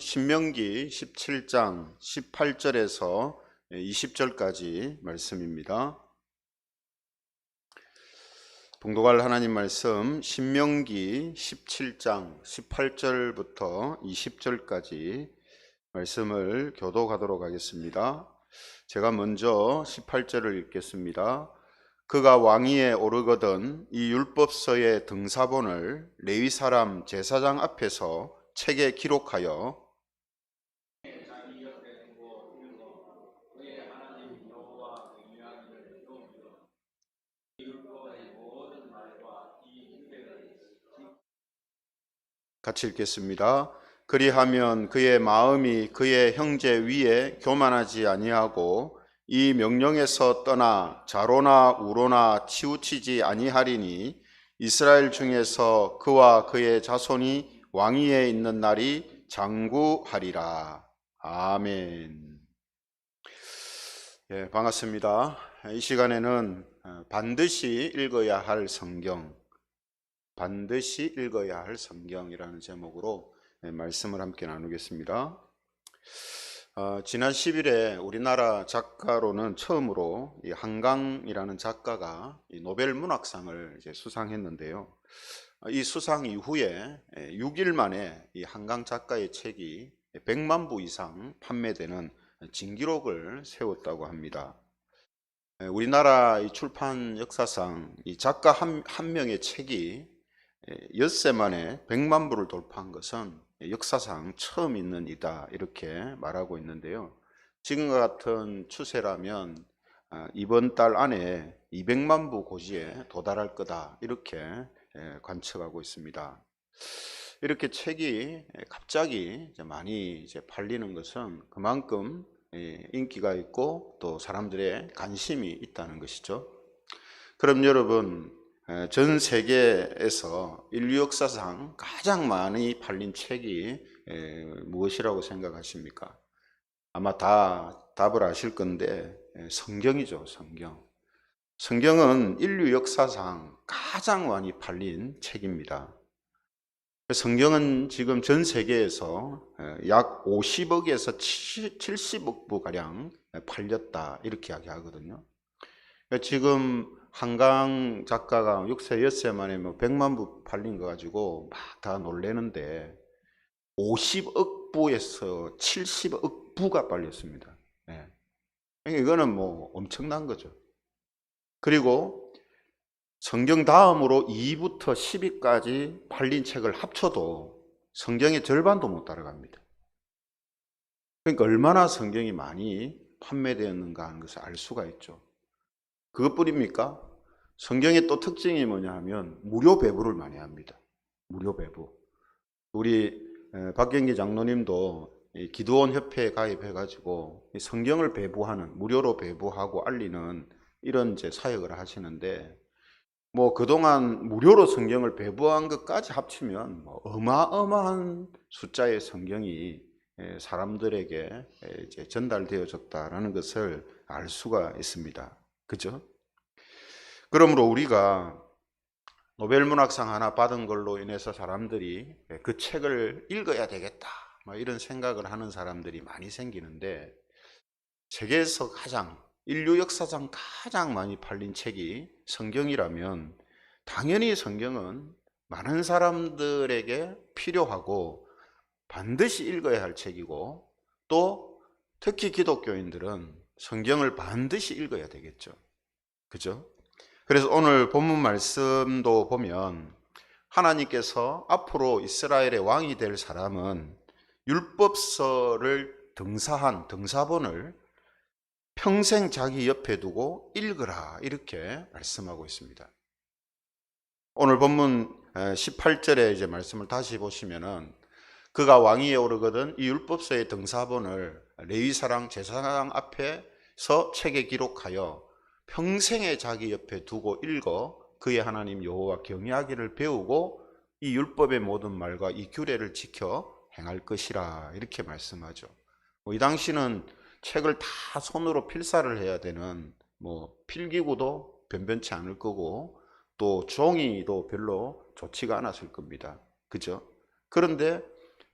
신명기 17장 18절에서 20절까지 말씀입니다. 봉독할 하나님 말씀 신명기 17장 18절부터 20절까지 말씀을 교독하도록 하겠습니다. 제가 먼저 18절을 읽겠습니다. 그가 왕위에 오르거든 이 율법서의 등사본을 레위 사람 제사장 앞에서 책에 기록하여 같이 읽겠습니다. 그리하면 그의 마음이 그의 형제 위에 교만하지 아니하고 이 명령에서 떠나 자로나 우로나 치우치지 아니하리니 이스라엘 중에서 그와 그의 자손이 왕위에 있는 날이 장구하리라. 아멘. 예, 반갑습니다. 이 시간에는 어, 반드시 읽어야 할 성경, 반드시 읽어야 할 성경이라는 제목으로 예, 말씀을 함께 나누겠습니다. 어, 지난 10일에 우리나라 작가로는 처음으로 이 한강이라는 작가가 이 노벨 문학상을 수상했는데요. 어, 이 수상 이후에 6일 만에 이 한강 작가의 책이 100만 부 이상 판매되는 진기록을 세웠다고 합니다. 에, 우리나라 이 출판 역사상 이 작가 한, 한 명의 책이 에, 엿새 만에 100만 부를 돌파한 것은 역사상 처음 있는 이다 이렇게 말하고 있는데요. 지금과 같은 추세라면 아, 이번 달 안에 200만 부 고지에 도달할 거다 이렇게 에, 관측하고 있습니다. 이렇게 책이 갑자기 이제 많이 팔리는 것은 그만큼 예, 인기가 있고 또 사람들의 관심이 있다는 것이죠. 그럼 여러분 에, 전 세계에서 인류 역사상 가장 많이 팔린 책이 에, 무엇이라고 생각하십니까? 아마 다 답을 아실 건데 에, 성경이죠, 성경. 성경은 인류 역사상 가장 많이 팔린 책입니다. 성경은 지금 전 세계에서 약 50억에서 70억 부가량 팔렸다 이렇게 이야기하거든요. 지금 한강 작가가 6세, 6세 만에 뭐 100만 부 팔린 거 가지고 막 다 놀래는데 50억 부에서 70억 부가 팔렸습니다. 네. 이거는 뭐 엄청난 거죠. 그리고 성경 다음으로 2부터 10위까지 팔린 책을 합쳐도 성경의 절반도 못 따라갑니다. 그러니까 얼마나 성경이 많이 판매되었는가 하는 것을 알 수가 있죠. 그것뿐입니까? 성경의 또 특징이 뭐냐 하면 무료 배부를 많이 합니다. 무료 배부. 우리 박경기 장로님도 기도원 협회에 가입해 가지고 성경을 배부하는 무료로 배부하고 알리는 이런 이제 사역을 하시는데 뭐 그동안 무료로 성경을 배부한 것까지 합치면 뭐 어마어마한 숫자의 성경이 사람들에게 전달되어졌다라는 것을 알 수가 있습니다. 그죠? 그러므로 우리가 노벨 문학상 하나 받은 걸로 인해서 사람들이 그 책을 읽어야 되겠다. 뭐 이런 생각을 하는 사람들이 많이 생기는데 세계에서 가장 인류 역사상 가장 많이 팔린 책이 성경이라면 당연히 성경은 많은 사람들에게 필요하고 반드시 읽어야 할 책이고 또 특히 기독교인들은 성경을 반드시 읽어야 되겠죠. 그죠? 그래서 오늘 본문 말씀도 보면 하나님께서 앞으로 이스라엘의 왕이 될 사람은 율법서를 등사한 등사본을 평생 자기 옆에 두고 읽으라 이렇게 말씀하고 있습니다. 오늘 본문 18절에 이제 말씀을 다시 보시면은 그가 왕위에 오르거든 이 율법서의 등사본을 레위 사랑 제사장 앞에 서 책에 기록하여 평생에 자기 옆에 두고 읽어 그의 하나님 여호와 경외하기를 배우고 이 율법의 모든 말과 이 규례를 지켜 행할 것이라 이렇게 말씀하죠. 뭐 이 당시는 책을 다 손으로 필사를 해야 되는 뭐 필기구도 변변치 않을 거고 또 종이도 별로 좋지가 않았을 겁니다. 그죠? 그런데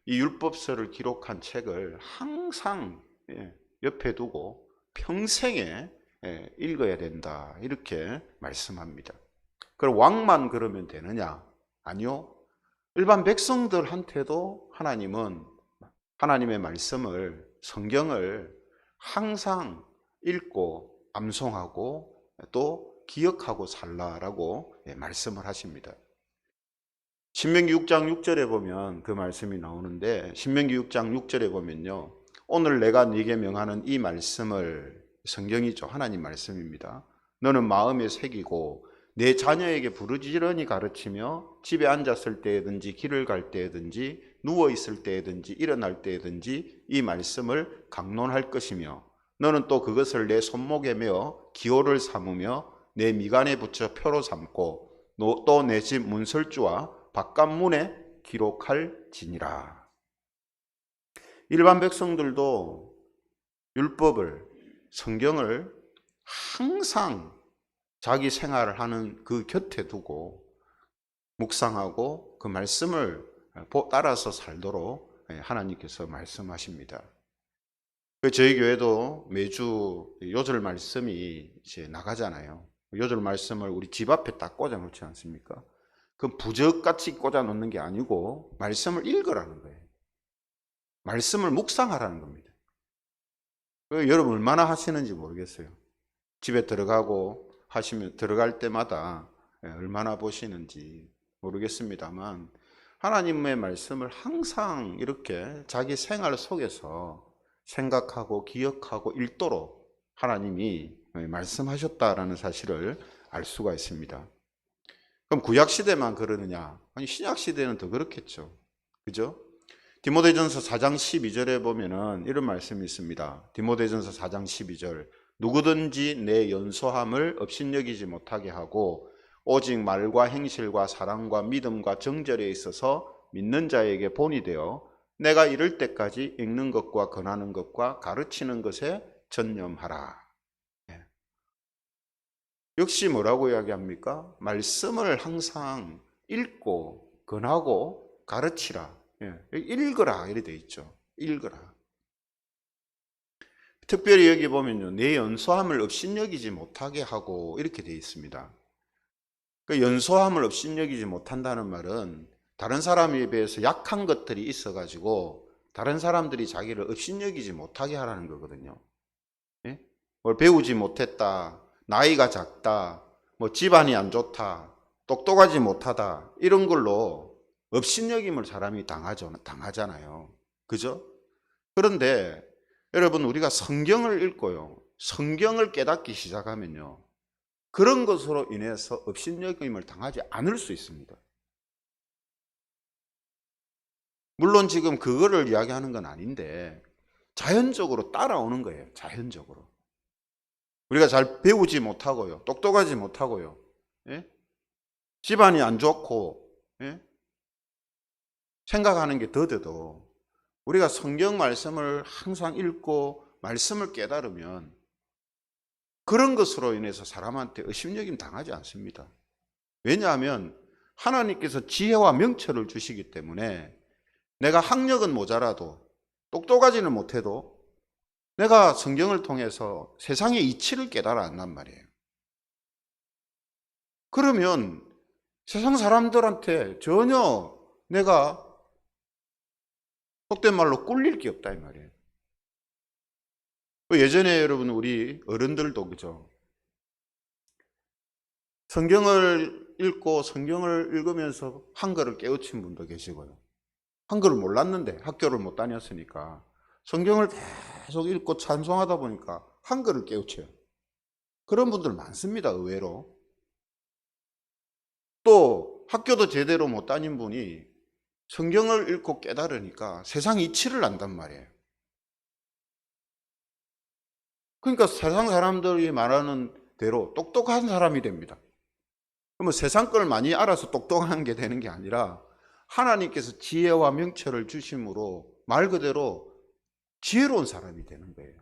이 율법서를 기록한 책을 항상 예, 옆에 두고 평생에 예, 읽어야 된다. 이렇게 말씀합니다. 그럼 왕만 그러면 되느냐? 아니요. 일반 백성들한테도 하나님은 하나님의 말씀을 성경을 항상 읽고 암송하고 또 기억하고 살라라고 예, 말씀을 하십니다. 신명기 6장 6절에 보면 그 말씀이 나오는데 신명기 6장 6절에 보면요. 오늘 내가 네게 명하는 이 말씀을 성경이죠. 하나님 말씀입니다. 너는 마음에 새기고 내 자녀에게 부르지런히 가르치며 집에 앉았을 때든지 길을 갈 때든지 누워 있을 때든지 일어날 때든지 이 말씀을 강론할 것이며 너는 또 그것을 내 손목에 메어 기호를 삼으며 내 미간에 붙여 표로 삼고 또 내 집 문설주와 바깥문에 기록할 지니라. 일반 백성들도 율법을 성경을 항상 자기 생활을 하는 그 곁에 두고 묵상하고 그 말씀을 따라서 살도록 하나님께서 말씀하십니다. 그 저희 교회도 매주 요절 말씀이 이제 나가잖아요. 요절 말씀을 우리 집 앞에 딱 꽂아 놓지 않습니까? 그 부적같이 꽂아 놓는 게 아니고 말씀을 읽으라는 거예요. 말씀을 묵상하라는 겁니다. 그 여러분 얼마나 하시는지 모르겠어요. 집에 들어가고 하시면 들어갈 때마다 예, 얼마나 보시는지 모르겠습니다만 하나님의 말씀을 항상 이렇게 자기 생활 속에서 생각하고 기억하고 읽도록 하나님이 말씀하셨다라는 사실을 알 수가 있습니다. 그럼 구약 시대만 그러느냐? 아니 신약 시대는 더 그렇겠죠. 그죠? 디모데전서 4장 12절에 보면은 이런 말씀이 있습니다. 디모데전서 4장 12절. 누구든지 내 연소함을 업신여기지 못하게 하고 오직 말과 행실과 사랑과 믿음과 정절에 있어서 믿는 자에게 본이 되어 내가 이럴 때까지 읽는 것과 권하는 것과 가르치는 것에 전념하라. 예. 역시 뭐라고 이야기합니까? 말씀을 항상 읽고 권하고 가르치라. 예. 읽으라 이렇게 돼 있죠. 읽으라. 특별히 여기 보면요. 내 연소함을 업신여기지 못하게 하고 이렇게 돼 있습니다. 그 연소함을 업신여기지 못한다는 말은 다른 사람에 비해서 약한 것들이 있어 가지고 다른 사람들이 자기를 업신여기지 못하게 하라는 거거든요. 예? 뭘 배우지 못했다, 나이가 작다, 뭐 집안이 안 좋다, 똑똑하지 못하다 이런 걸로 업신여김을 사람이 당하죠, 당하잖아요. 그죠? 그런데 여러분 우리가 성경을 읽고요. 성경을 깨닫기 시작하면요. 그런 것으로 인해서 업신여김을 당하지 않을 수 있습니다. 물론 지금 그거를 이야기하는 건 아닌데 자연적으로 따라오는 거예요. 자연적으로. 우리가 잘 배우지 못하고요. 똑똑하지 못하고요. 예? 집안이 안 좋고 예? 생각하는 게 더뎌도 우리가 성경 말씀을 항상 읽고 말씀을 깨달으면 그런 것으로 인해서 사람한테 의심여김 당하지 않습니다. 왜냐하면 하나님께서 지혜와 명철을 주시기 때문에 내가 학력은 모자라도 똑똑하지는 못해도 내가 성경을 통해서 세상의 이치를 깨달아 안단 말이에요. 그러면 세상 사람들한테 전혀 내가 속된 말로 꿀릴 게 없다 이 말이에요. 그 예전에 여러분 우리 어른들도 그죠. 성경을 읽고 성경을 읽으면서 한글을 깨우친 분도 계시고요. 한글을 몰랐는데 학교를 못 다녔으니까 성경을 계속 읽고 찬송하다 보니까 한글을 깨우쳐요. 그런 분들 많습니다, 의외로. 또 학교도 제대로 못 다닌 분이 성경을 읽고 깨달으니까 세상 이치를 안단 말이에요. 그러니까 세상 사람들이 말하는 대로 똑똑한 사람이 됩니다. 그러면 세상 걸 많이 알아서 똑똑한 게 되는 게 아니라 하나님께서 지혜와 명철을 주심으로 말 그대로 지혜로운 사람이 되는 거예요.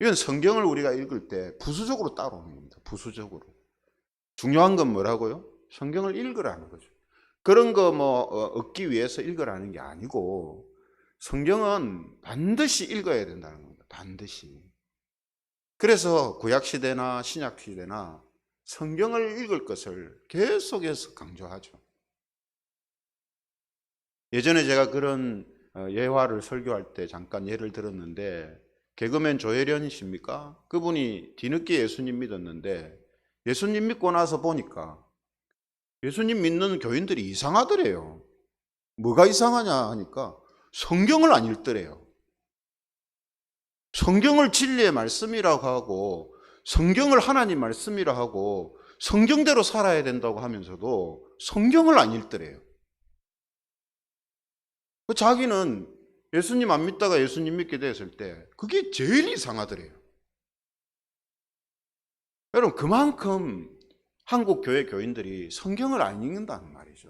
이건 성경을 우리가 읽을 때 부수적으로 따라오는 겁니다. 부수적으로. 중요한 건 뭐라고요? 성경을 읽으라는 거죠. 그런 거 뭐 얻기 위해서 읽으라는 게 아니고 성경은 반드시 읽어야 된다는 겁니다. 반드시. 그래서 구약 시대나 신약 시대나 성경을 읽을 것을 계속해서 강조하죠. 예전에 제가 그런 어, 예화를 설교할 때 잠깐 예를 들었는데 개그맨 조혜련이십니까? 그분이 뒤늦게 예수님 믿었는데 예수님 믿고 나서 보니까 예수님 믿는 교인들이 이상하더래요. 뭐가 이상하냐 하니까 성경을 안 읽더래요. 성경을 진리의 말씀이라고 하고 성경을 하나님 말씀이라 하고 성경대로 살아야 된다고 하면서도 성경을 안 읽더래요. 그 자기는 예수님 안 믿다가 예수님 믿게 됐을 때 그게 제일 이상하더래요. 여러분 그만큼 한국 교회 교인들이 성경을 안 읽는다는 말이죠.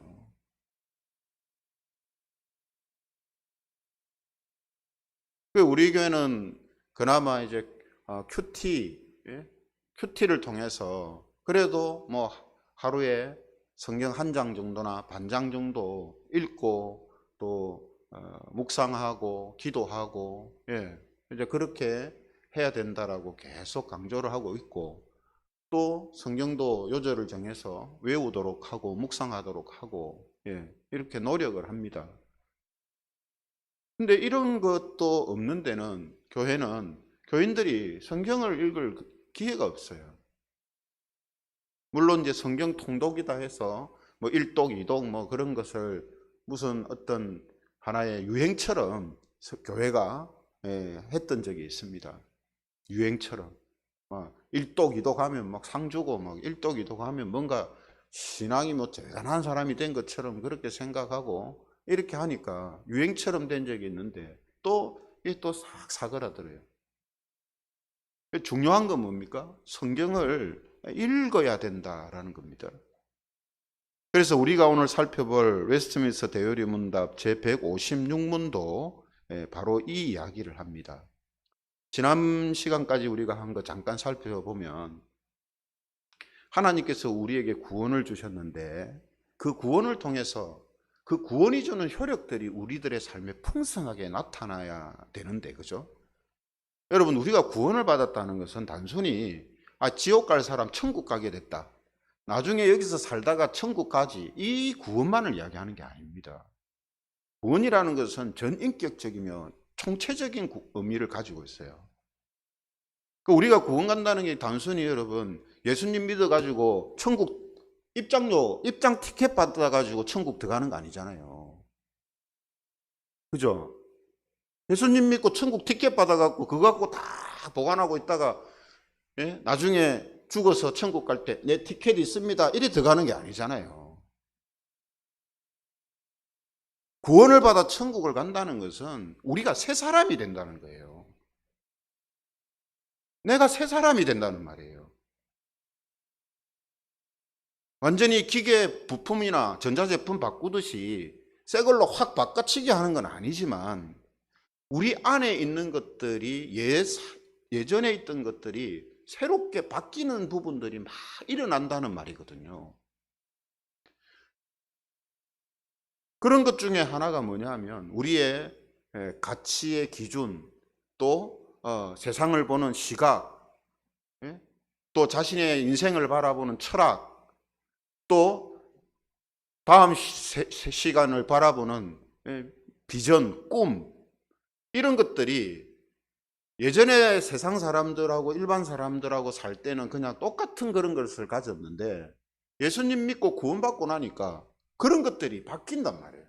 그 우리 교회는 그나마 이제 어, 큐티, 예? 큐티를 통해서 그래도 뭐 하루에 성경 한 장 정도나 반 장 정도 읽고 또 어, 묵상하고 기도하고 예, 이제 그렇게 해야 된다라고 계속 강조를 하고 있고 또 성경도 요절을 정해서 외우도록 하고 묵상하도록 하고 예, 이렇게 노력을 합니다. 근데 이런 것도 없는 데는 교회는 교인들이 성경을 읽을 기회가 없어요. 물론 이제 성경 통독이다 해서 뭐 일독, 이독 뭐 그런 것을 무슨 어떤 하나의 유행처럼 교회가 예, 했던 적이 있습니다. 유행처럼. 막 일독, 이독 하면 막 상 주고 막 일독, 이독 하면 뭔가 신앙이 뭐 대단한 사람이 된 것처럼 그렇게 생각하고 이렇게 하니까 유행처럼 된 적이 있는데 또 이게 또 싹 사그라들어요. 중요한 건 뭡니까? 성경을 읽어야 된다라는 겁니다. 그래서 우리가 오늘 살펴볼 웨스트민스터 대요리 문답 제 156문도 예, 바로 이 이야기를 합니다. 지난 시간까지 우리가 한 거 잠깐 살펴보면 하나님께서 우리에게 구원을 주셨는데 그 구원을 통해서 그 구원이 주는 효력들이 우리들의 삶에 풍성하게 나타나야 되는데 그죠? 여러분 우리가 구원을 받았다는 것은 단순히 아 지옥 갈 사람 천국 가게 됐다. 나중에 여기서 살다가 천국 가지 이 구원만을 이야기하는 게 아닙니다. 구원이라는 것은 전인격적이며 총체적인 의미를 가지고 있어요. 그 우리가 구원 간다는 게 단순히 여러분 예수님 믿어가지고 천국 입장료 입장 티켓 받아가지고 천국 들어가는 거 아니잖아요. 그죠? 예수님 믿고 천국 티켓 받아갖고 그거 갖고 다 보관하고 있다가 예? 나중에 죽어서 천국 갈 때 내 티켓이 있습니다. 이리 들어가는 게 아니잖아요. 구원을 받아 천국을 간다는 것은 우리가 새 사람이 된다는 거예요. 내가 새 사람이 된다는 말이에요. 완전히 기계 부품이나 전자제품 바꾸듯이 새 걸로 확 바꿔치기 하는 건 아니지만 우리 안에 있는 것들이 예, 예전에 있던 것들이 새롭게 바뀌는 부분들이 막 일어난다는 말이거든요. 그런 것 중에 하나가 뭐냐 하면 우리의 가치의 기준 또 어, 세상을 보는 시각 예? 또 자신의 인생을 바라보는 철학 또 다음 시, 시 간을 바라보는 예? 비전, 꿈 이런 것들이 예전에 세상 사람들하고 일반 사람들하고 살 때는 그냥 똑같은 그런 것을 가졌는데 예수님 믿고 구원받고 나니까 그런 것들이 바뀐단 말이에요.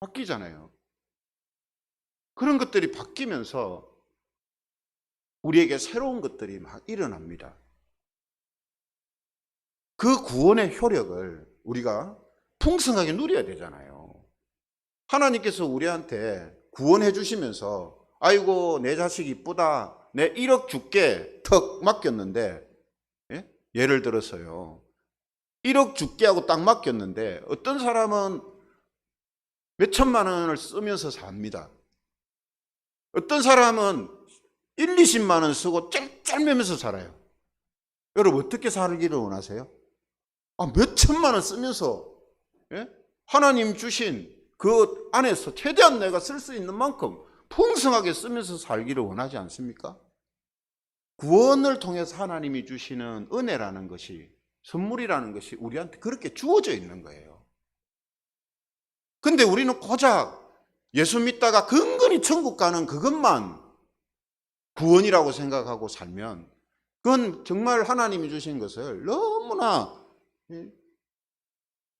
바뀌잖아요. 그런 것들이 바뀌면서 우리에게 새로운 것들이 막 일어납니다. 그 구원의 효력을 우리가 풍성하게 누려야 되잖아요. 하나님께서 우리한테 구원해 주시면서 아이고 내 자식 이쁘다 내 1억 줄게 턱 맡겼는데 예? 예를 들어서요 1억 줄게 하고 딱 맡겼는데 어떤 사람은 몇 천만 원을 쓰면서 삽니다 어떤 사람은 1, 20만 원 쓰고 짤짤매면서 살아요 여러분 어떻게 살기를 원하세요? 아, 몇 천만 원 쓰면서 예? 하나님 주신 그 안에서 최대한 내가 쓸 수 있는 만큼 풍성하게 쓰면서 살기를 원하지 않습니까? 구원을 통해서 하나님이 주시는 은혜라는 것이 선물이라는 것이 우리한테 그렇게 주어져 있는 거예요. 근데 우리는 고작 예수 믿다가 근근히 천국 가는 그것만 구원이라고 생각하고 살면 그건 정말 하나님이 주신 것을 너무나 예,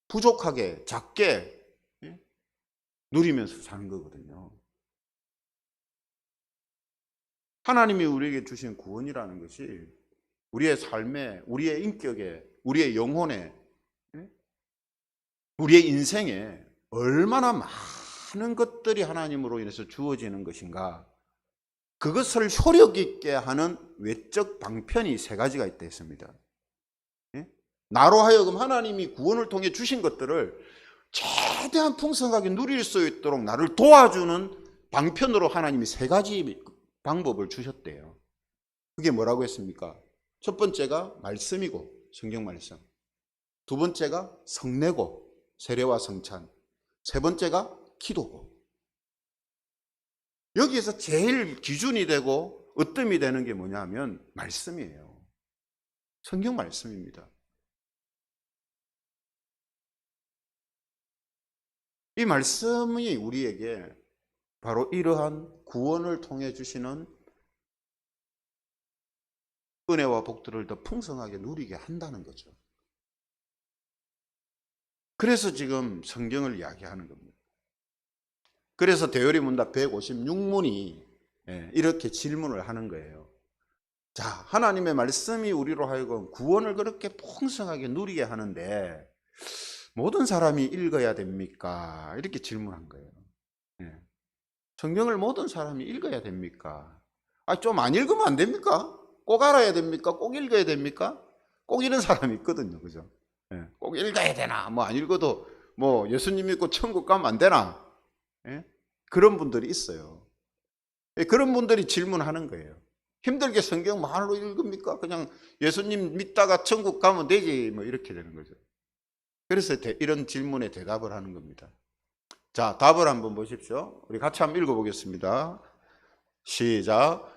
부족하게 작게 예, 누리면서 사는 거거든요. 하나님이 우리에게 주신 구원이라는 것이 우리의 삶에, 우리의 인격에, 우리의 영혼에, 예, 우리의 인생에 얼마나 많은 것들이 하나님으로 인해서 주어지는 것인가. 그것을 효력 있게 하는 외적 방편이 세 가지가 있다 했습니다. 예? 나로 하여금 하나님이 구원을 통해 주신 것들을 최대한 풍성하게 누릴 수 있도록 나를 도와주는 방편으로 하나님이 세 가지 방법을 주셨대요. 그게 뭐라고 했습니까? 첫 번째가 말씀이고 성경 말씀. 두 번째가 성례고 세례와 성찬. 세 번째가 기도고. 여기에서 제일 기준이 되고 으뜸이 되는 게 뭐냐면 말씀이에요. 성경 말씀입니다. 이 말씀이 우리에게 바로 이러한 구원을 통해 주시는 은혜와 복들을 더 풍성하게 누리게 한다는 거죠. 그래서 지금 성경을 이야기하는 겁니다. 그래서 대열이 문답 156문이 예, 이렇게 질문을 하는 거예요. 자, 하나님의 말씀이 우리로 하여금 구원을 그렇게 풍성하게 누리게 하는데 모든 사람이 읽어야 됩니까? 이렇게 질문한 거예요. 예. 성경을 모든 사람이 읽어야 됩니까? 아, 좀 안 읽으면 안 됩니까? 꼭 알아야 됩니까? 꼭 읽어야 됩니까? 꼭 이런 사람이 있거든요. 그죠? 예. 꼭 읽어야 되나? 뭐 안 읽어도 뭐 예수님 믿고 천국 가면 안 되나? 예? 그런 분들이 있어요. 예, 그런 분들이 질문하는 거예요. 힘들게 성경 말로 읽습니까? 그냥 예수님 믿다가 천국 가면 되지. 뭐 이렇게 되는 거죠. 그래서 대- 이런 질문에 대답을 하는 겁니다. 자, 답을 한번 보십시오. 우리 같이 한번 읽어보겠습니다. 시작.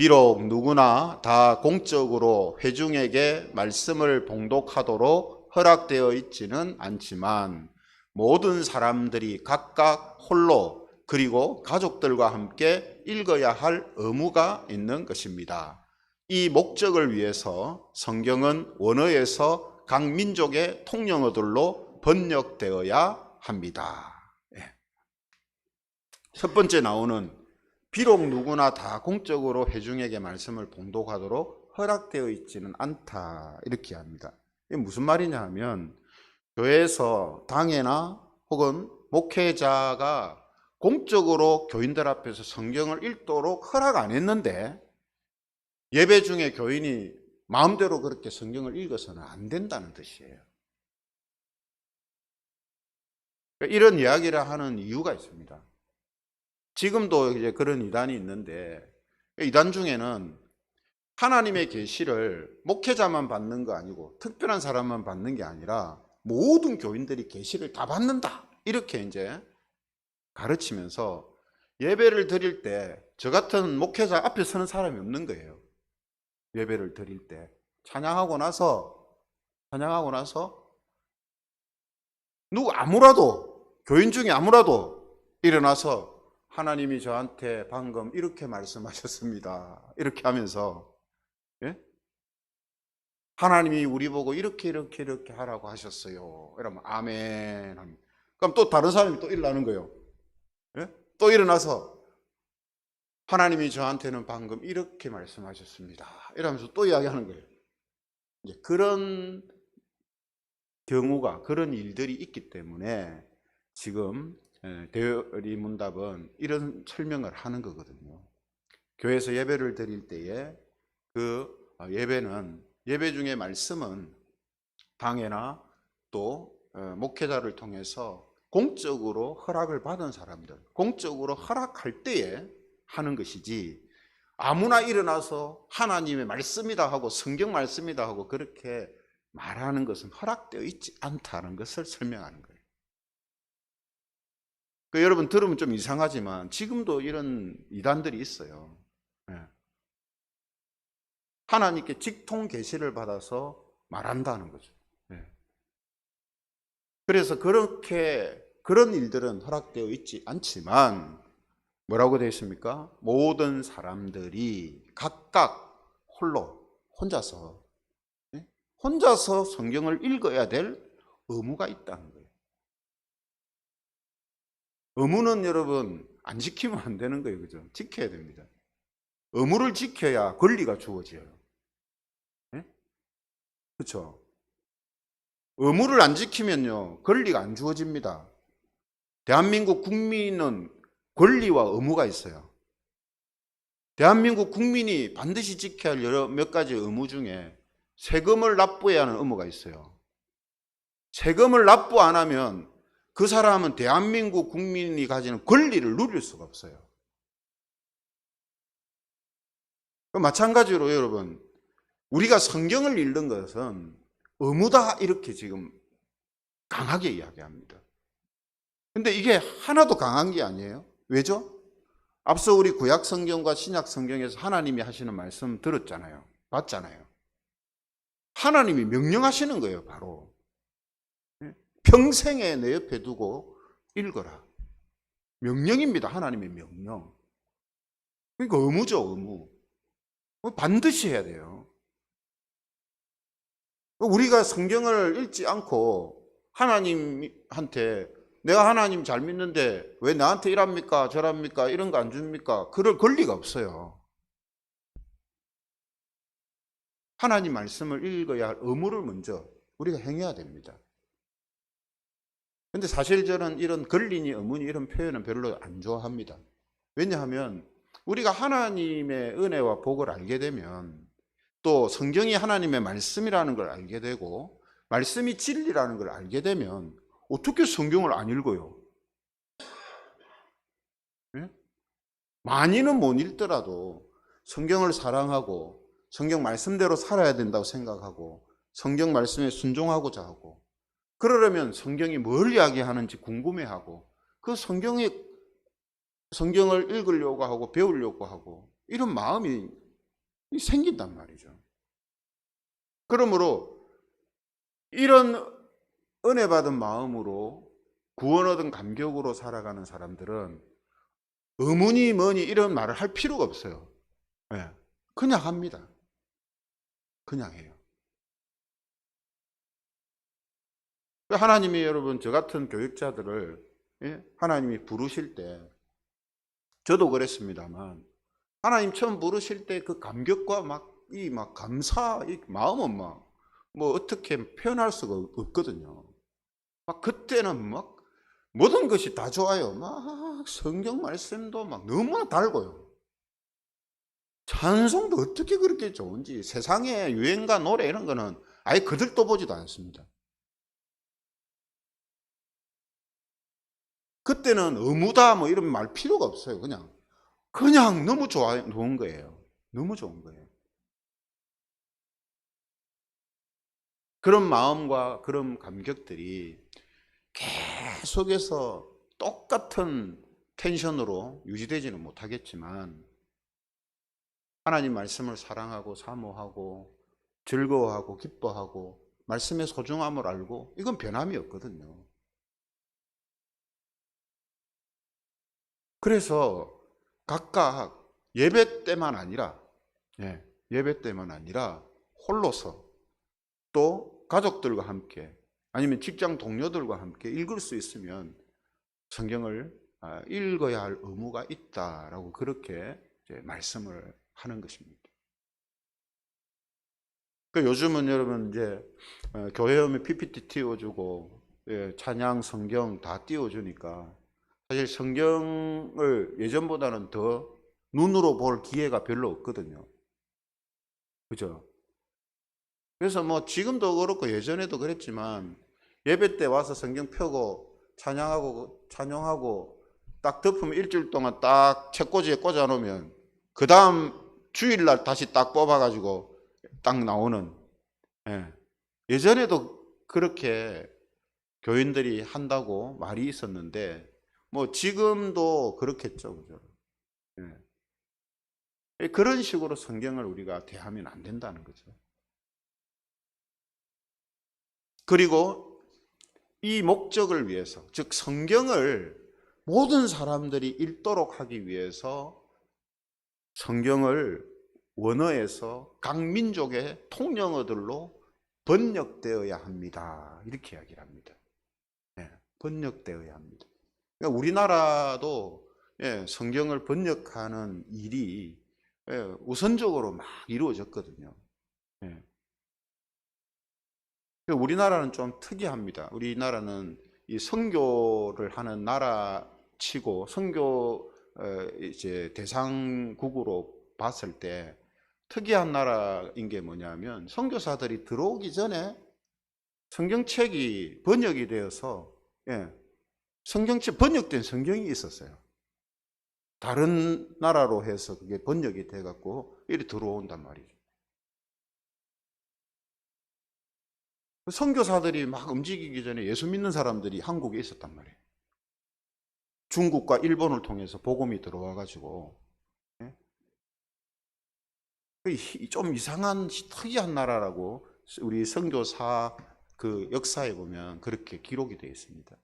비록 누구나 다 공적으로 회중에게 말씀을 봉독하도록 허락되어 있지는 않지만 모든 사람들이 각각 홀로 그리고 가족들과 함께 읽어야 할 의무가 있는 것입니다. 이 목적을 위해서 성경은 원어에서 각 민족의 통영어들로 번역되어야 합니다. 예. 첫 번째 나오는 비록 누구나 다 공적으로 회중에게 말씀을 봉독하도록 허락되어 있지는 않다 이렇게 합니다. 이게 무슨 말이냐 하면 교회에서 당회나 혹은 목회자가 공적으로 교인들 앞에서 성경을 읽도록 허락 안 했는데 예배 중에 교인이 마음대로 그렇게 성경을 읽어서는 안 된다는 뜻이에요. 그러니까 이런 이야기를 하는 이유가 있습니다. 지금도 이제 그런 이단이 있는데 이단 중에는 하나님의 계시를 목회자만 받는 거 아니고 특별한 사람만 받는 게 아니라 모든 교인들이 계시를 다 받는다. 이렇게 이제 가르치면서 예배를 드릴 때 저 같은 목회자 앞에 서는 사람이 없는 거예요. 예배를 드릴 때 찬양하고 나서 찬양하고 나서 누구 아무라도 교인 중에 아무라도 일어나서 하나님이 저한테 방금 이렇게 말씀하셨습니다. 이렇게 하면서 예? 하나님이 우리 보고 이렇게 이렇게 이렇게 하라고 하셨어요. 이러면 아멘. 그럼 또 다른 사람이 또 일어나는 거예요. 예? 또 일어나서 하나님이 저한테는 방금 이렇게 말씀하셨습니다. 이러면서 또 이야기하는 거예요. 이제 그런 경우가 그런 일들이 있기 때문에 지금 예, 대리 문답은 이런 설명을 하는 거거든요. 교회에서 예배를 드릴 때에 그 어, 예배는 예배 중에 말씀은 당회나 또 어, 목회자를 통해서 공적으로 허락을 받은 사람들, 공적으로 허락할 때에 하는 것이지 아무나 일어나서 하나님의 말씀이다 하고 성경 말씀이다 하고 그렇게 말하는 것은 허락되어 있지 않다는 것을 설명하는 거예요. 그 여러분 들으면 좀 이상하지만 지금도 이런 이단들이 있어요. 예. 하나님께 직통 계시를 받아서 말한다는 거죠. 예. 그래서 그렇게 그런 일들은 허락되어 있지 않지만 뭐라고 되어 있습니까? 모든 사람들이 각각 홀로 혼자서 예? 혼자서 성경을 읽어야 될 의무가 있다는 거예요. 의무는 여러분 안 지키면 안 되는 거예요. 그죠? 지켜야 됩니다. 의무를 지켜야 권리가 주어져요. 예? 그렇죠? 의무를 안 지키면요. 권리가 안 주어집니다. 대한민국 국민은 권리와 의무가 있어요. 대한민국 국민이 반드시 지켜야 할 여러 몇 가지 의무 중에 세금을 납부해야 하는 의무가 있어요. 세금을 납부 안 하면 그 사람은 대한민국 국민이 가지는 권리를 누릴 수가 없어요. 그 마찬가지로 여러분, 우리가 성경을 읽는 것은 의무다 이렇게 지금 강하게 이야기합니다. 근데 이게 하나도 강한 게 아니에요. 왜죠? 앞서 우리 구약 성경과 신약 성경에서 하나님이 하시는 말씀 들었잖아요. 봤잖아요. 하나님이 명령하시는 거예요, 바로. 평생에 내 옆에 두고 읽어라. 명령입니다. 하나님의 명령. 그러니까 의무죠, 의무. 반드시 해야 돼요. 우리가 성경을 읽지 않고 하나님한테 내가 하나님 잘 믿는데 왜 나한테 이랍니까? 저랍니까? 이런 거 안 줍니까? 그럴 권리가 없어요. 하나님 말씀을 읽어야 할 의무를 먼저 우리가 행해야 됩니다. 근데 사실 저는 이런 권리니 의무니 이런 표현은 별로 안 좋아합니다. 왜냐하면 우리가 하나님의 은혜와 복을 알게 되면 또 성경이 하나님의 말씀이라는 걸 알게 되고 말씀이 진리라는 걸 알게 되면 어떻게 성경을 안 읽어요? 예? 많이는 못 읽더라도 성경을 사랑하고 성경 말씀대로 살아야 된다고 생각하고 성경 말씀에 순종하고자 하고 그러려면 성경이 뭘 이야기하는지 궁금해하고 그 성경이 성경을 읽으려고 하고 배우려고 하고 이런 마음이 생긴단 말이죠. 그러므로 이런 은혜 받은 마음으로 구원 얻은 감격으로 살아가는 사람들은 의문이 뭐니 이런 말을 할 필요가 없어요. 네. 그냥 합니다. 그냥 해요. 하나님이 여러분 저 같은 교육자들을 예? 하나님이 부르실 때 저도 그랬습니다만 하나님 처음 부르실 때 그 감격과 막이막 감사 이 마음은 막 뭐 어떻게 표현할 수가 없거든요. 막 그때는 막 모든 것이 다 좋아요. 막 성경 말씀도 막 너무나 달고요. 찬송도 어떻게 그렇게 좋은지 세상에 유행가 노래 이런 거는 아예 그들도 보지도 않습니다. 그때는 의무다 뭐 이런 말 필요가 없어요. 그냥 그냥 너무 좋아 좋은 거예요. 너무 좋은 거예요. 그런 마음과 그런 감격들이 계속해서 똑같은 텐션으로 유지되지는 못하겠지만 하나님 말씀을 사랑하고 사모하고 즐거워하고 기뻐하고 말씀의 소중함을 알고 이건 변함이 없거든요. 그래서 각각 예배 때만 아니라 예, 예배 때만 아니라 홀로서 또 가족들과 함께 아니면 직장 동료들과 함께 읽을 수 있으면 성경을 아, 읽어야 할 의무가 있다라고 그렇게 말씀을 하는 것입니다. 그 요즘은 여러분 이제 어, 교회 오면 PPT 띄워주고 예, 찬양 성경 다 띄워주니까 사실 성경을 예전보다는 더 눈으로 볼 기회가 별로 없거든요. 그죠? 그래서 뭐 지금도 그렇고 예전에도 그랬지만 예배 때 와서 성경 펴고 찬양하고 찬양하고 딱 덮으면 일주일 동안 딱 책꽂이에 꽂아 놓으면 그 다음 주일날 다시 딱 뽑아가지고 딱 나오는 예. 예전에도 그렇게 교인들이 한다고 말이 있었는데 뭐 지금도 그렇겠죠. 그죠? 예. 그런 식으로 성경을 우리가 대하면 안 된다는 거죠. 그리고 이 목적을 위해서, 즉 성경을 모든 사람들이 읽도록 하기 위해서 성경을 원어에서 각 민족의 통영어들로 번역되어야 합니다. 이렇게 이야기를 합니다. 예, 번역되어야 합니다. 그러니까 우리나라도 예, 성경을 번역하는 일이 예, 우선적으로 막 이루어졌거든요. 예. 우리나라는 좀 특이합니다. 우리나라는 이 선교를 하는 나라 치고 선교 어, 이제 대상국으로 봤을 때 특이한 나라인 게 뭐냐면 선교사들이 들어오기 전에 성경책이 번역이 되어서 예, 성경책 번역된 성경이 있었어요. 다른 나라로 해서 그게 번역이 돼 갖고 이리 들어온단 말이죠. 선교사들이 막 움직이기 전에 예수 믿는 사람들이 한국에 있었단 말이에요. 중국과 일본을 통해서 복음이 들어와 가지고 예? 좀 이상한 특이한 나라라고 우리 선교사 그 역사에 보면 그렇게 기록이 되어 있습니다.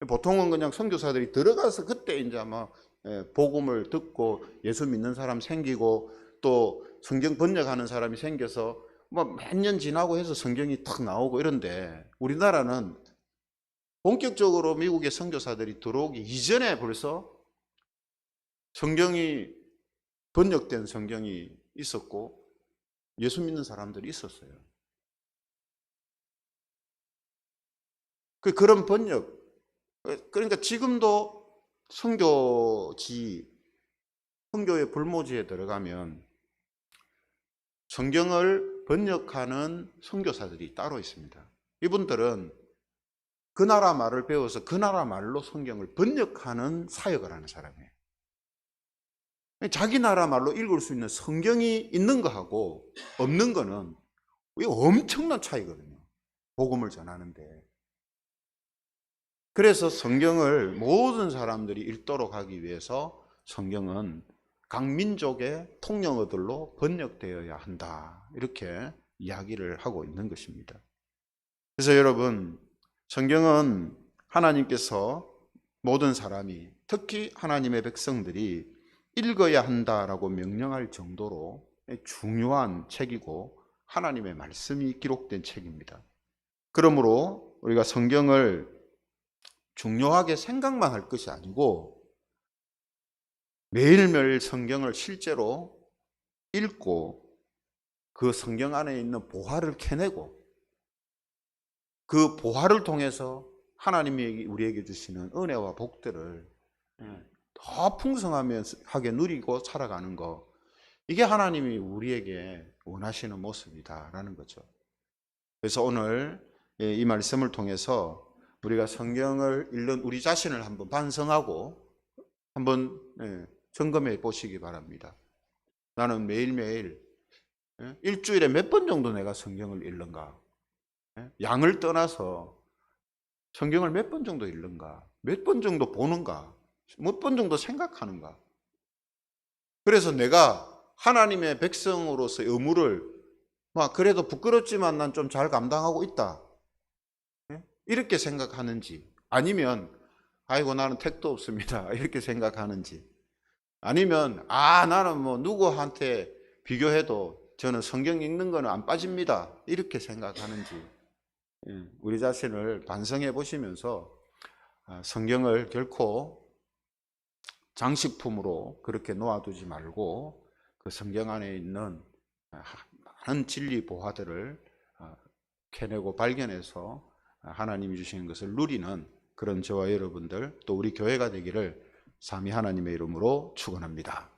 보통은 그냥 선교사들이 들어가서 그때 이제 아마 예, 복음을 듣고 예수 믿는 사람 생기고 또 성경 번역하는 사람이 생겨서 뭐몇년 지나고 해서 성경이 탁 나오고 이런데 우리나라는 본격적으로 미국의 선교사들이 들어오기 이전에 벌써 성경이 번역된 성경이 있었고 예수 믿는 사람들이 있었어요. 그 그런 번역 그러니까 지금도 성교지 성교의 불모지에 들어가면 성경을 번역하는 선교사들이 따로 있습니다. 이분들은 그 나라 말을 배워서 그 나라 말로 성경을 번역하는 사역을 하는 사람이에요. 자기 나라 말로 읽을 수 있는 성경이 있는 거하고 없는 거는 엄청난 차이거든요. 복음을 전하는데. 그래서 성경을 모든 사람들이 읽도록 하기 위해서 성경은 각 민족의 통영어들로 번역되어야 한다. 이렇게 이야기를 하고 있는 것입니다. 그래서 여러분, 성경은 하나님께서 모든 사람이 특히 하나님의 백성들이 읽어야 한다라고 명령할 정도로 중요한 책이고 하나님의 말씀이 기록된 책입니다. 그러므로 우리가 성경을 중요하게 생각만 할 것이 아니고 매일매일 성경을 실제로 읽고 그 성경 안에 있는 보화를 캐내고 그 보화를 통해서 하나님이 우리에게 주시는 은혜와 복들을 예, 더 풍성하게 누리고 살아가는 거 이게 하나님이 우리에게 원하시는 모습이다라는 거죠. 그래서 오늘 예, 이 말씀을 통해서 우리가 성경을 읽는 우리 자신을 한번 반성하고 한번 예, 점검해 보시기 바랍니다. 나는 매일매일 예, 일주일에 몇 번 정도 내가 성경을 읽는가? 예, 양을 떠나서 성경을 몇 번 정도 읽는가? 몇 번 정도 보는가? 몇 번 정도 생각하는가? 그래서 내가 하나님의 백성으로서의 의무를 막 그래도 부끄럽지만 난 좀 잘 감당하고 있다. 이렇게 생각하는지 아니면 아이고 나는 택도 없습니다. 이렇게 생각하는지 아니면 아 나는 뭐 누구한테 비교해도 저는 성경 읽는 거는 안 빠집니다. 이렇게 생각하는지 예, 우리 자신을 반성해 보시면서 아, 성경을 결코 장식품으로 그렇게 놓아두지 말고 그 성경 안에 있는 많은 진리 보화들을 아, 캐내고 발견해서 하나님이 주시는 것을 누리는 그런 저와 여러분들 또 우리 교회가 되기를 삼위 하나님의 이름으로 축원합니다.